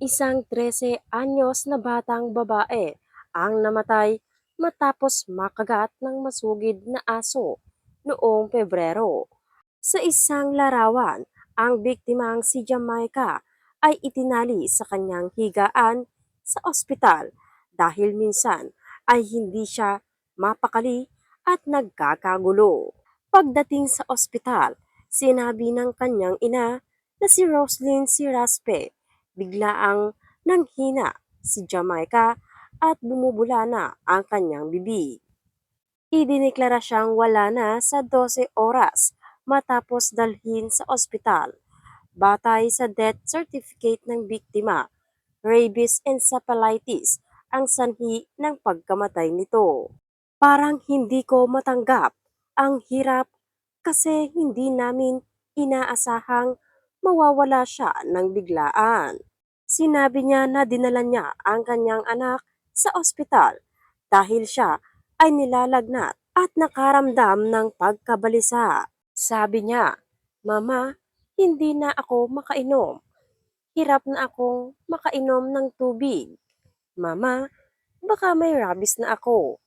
Isang 13 anyos na batang babae ang namatay matapos makagat ng masugid na aso noong Pebrero. Sa isang larawan, ang biktimang si Jamaica ay itinali sa kanyang higaan sa ospital dahil minsan ay hindi siya mapakali at nagkakagulo. Pagdating sa ospital, sinabi ng kanyang ina na si Roslyn Siraspe biglaang nanghina si Jamaica at bumubula na ang kanyang bibig. Idineklara siyang wala na sa 12 oras matapos dalhin sa ospital. Batay sa death certificate ng biktima, rabies encephalitis ang sanhi ng pagkamatay nito. Parang hindi ko matanggap ang hirap kasi hindi namin inaasahang mawawala siya ng biglaan. Sinabi niya na dinala niya ang kanyang anak sa ospital dahil siya ay nilalagnat at nakaramdam ng pagkabalisa. Sabi niya, Mama, hindi na ako makainom. Hirap na akong makainom ng tubig. Mama, baka may rabies na ako.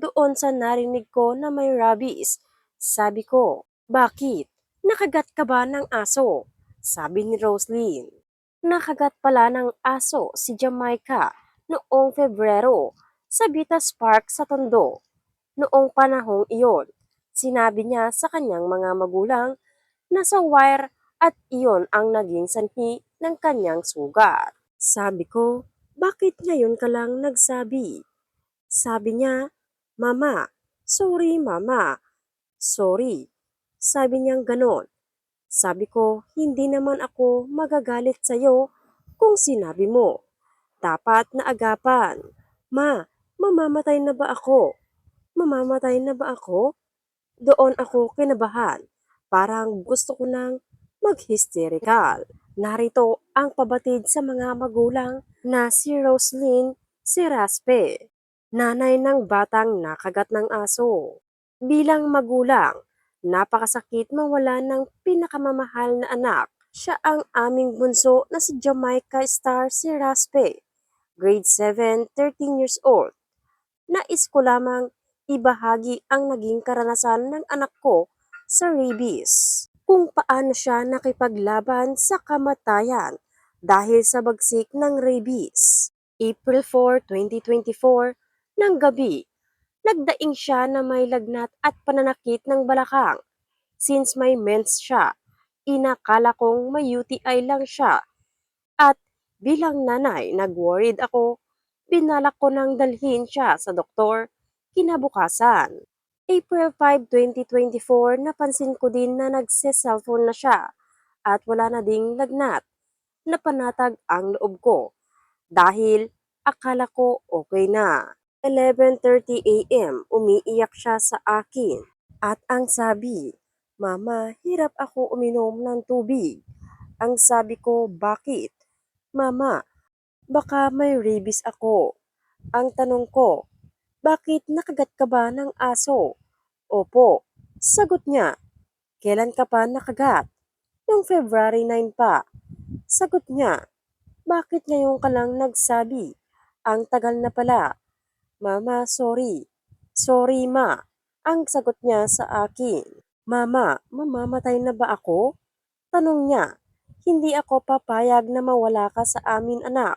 Doon sa narinig ko na may rabies, sabi ko, bakit? Nakagat ka ba ng aso? Sabi ni Roslyn. Nakagat pala ng aso si Jamaica noong Pebrero sa Vitas Park sa Tondo. Noong panahong iyon, sinabi niya sa kanyang mga magulang na sa wire at iyon ang naging sanhi ng kanyang sugat. Sabi ko, bakit ngayon ka lang nagsabi? Sabi niya, Mama, sorry mama, sorry. Sabi niyang ganon. Sabi ko, hindi naman ako magagalit sa'yo kung sinabi mo. Dapat na agapan. Ma, mamamatay na ba ako? Mamamatay na ba ako? Doon ako kinabahan. Parang gusto ko nang mag-hysterical. Narito ang pabatid sa mga magulang na si Roslyn Siraspe, nanay ng batang nakagat ng aso. Bilang magulang, napakasakit mawala ng pinakamamahal na anak. Siya ang aming bunso na si Jamaica Star Siraspe, grade 7, 13 years old. Nais ko lamang ibahagi ang naging karanasan ng anak ko sa rabies. Kung paano siya nakipaglaban sa kamatayan dahil sa bagsik ng rabies. April 4, 2024, ng gabi, nagdaing siya na may lagnat at pananakit ng balakang. Since may mens siya, inakala kong may UTI lang siya. At bilang nanay, nag-worried ako. Binalak ko nang dalhin siya sa doktor kinabukasan. April 5, 2024, napansin ko din na nagse-cellphone na siya at wala na ding lagnat. Napanatag ang loob ko dahil akala ko okay na. 11.30 a.m. umiiyak siya sa akin at ang sabi, Mama, hirap ako uminom ng tubig. Ang sabi ko, bakit? Mama, baka may rabies ako. Ang tanong ko, bakit nakagat ka ba ng aso? Opo. Sagot niya. Kailan ka pa nakagat? Noong February 9 pa. Sagot niya. Bakit ngayon ka lang nagsabi? Ang tagal na pala. Mama, sorry. Sorry, ma. Ang sagot niya sa akin. Mama, mamamatay na ba ako? Tanong niya. Hindi ako papayag na mawala ka sa amin, anak.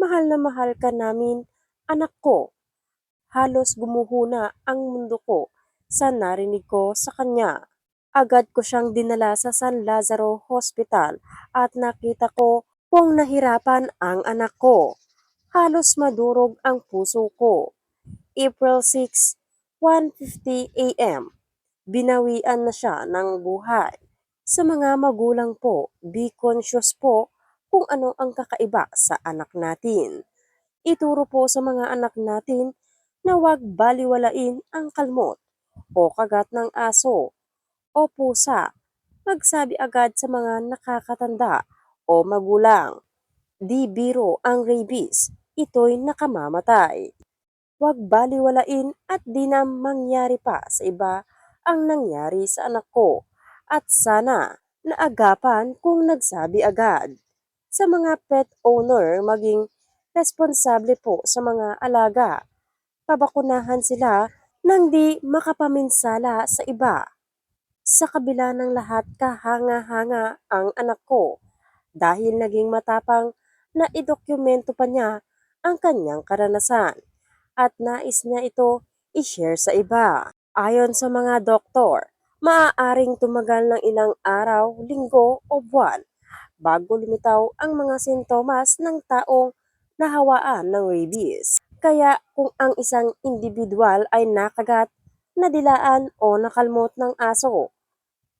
Mahal na mahal ka namin, anak ko. Halos gumuhuna ang mundo ko sa narinig ko sa kanya. Agad ko siyang dinala sa San Lazaro Hospital at nakita ko kung nahirapan ang anak ko. Halos madurog ang puso ko. April 6, 1.50 a.m. Binawian na siya ng buhay. Sa mga magulang po, be conscious po kung ano ang kakaiba sa anak natin. Ituro po sa mga anak natin na huwag baliwalain ang kalmot o kagat ng aso o pusa. Magsabi agad sa mga nakakatanda o magulang. Di biro ang rabies, ito'y nakamamatay. Huwag baliwalain at di na mangyari pa sa iba ang nangyari sa anak ko at sana naagapan kung nagsabi agad. sa mga pet owner maging responsable po sa mga alaga. Pabakunahan sila nang di makapaminsala sa iba. Sa kabila ng lahat kahanga-hanga ang anak ko dahil naging matapang na idokumento pa niya ang kanyang karanasan at nais niya ito i-share sa iba. Ayon sa mga doktor, maaaring tumagal ng ilang araw, linggo o buwan bago lumitaw ang mga sintomas ng taong nahawaan ng rabies. Kaya kung ang isang individual ay nakagat, nadilaan o nakalmot ng aso,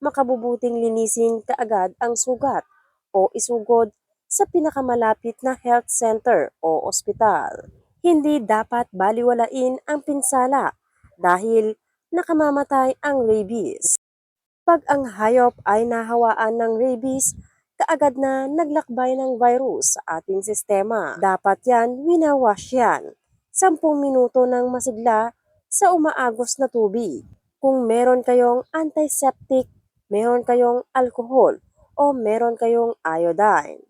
makabubuting linisin kaagad ang sugat o isugod sa pinakamalapit na health center o ospital. Hindi dapat baliwalain ang pinsala dahil nakamamatay ang rabies. Pag ang hayop ay nahawaan ng rabies, kaagad na naglakbay ng virus sa ating sistema. Dapat yan, winawash yan. 10 minuto ng masigla sa umaagos na tubig. Kung meron kayong antiseptic, meron kayong alcohol, o meron kayong iodine.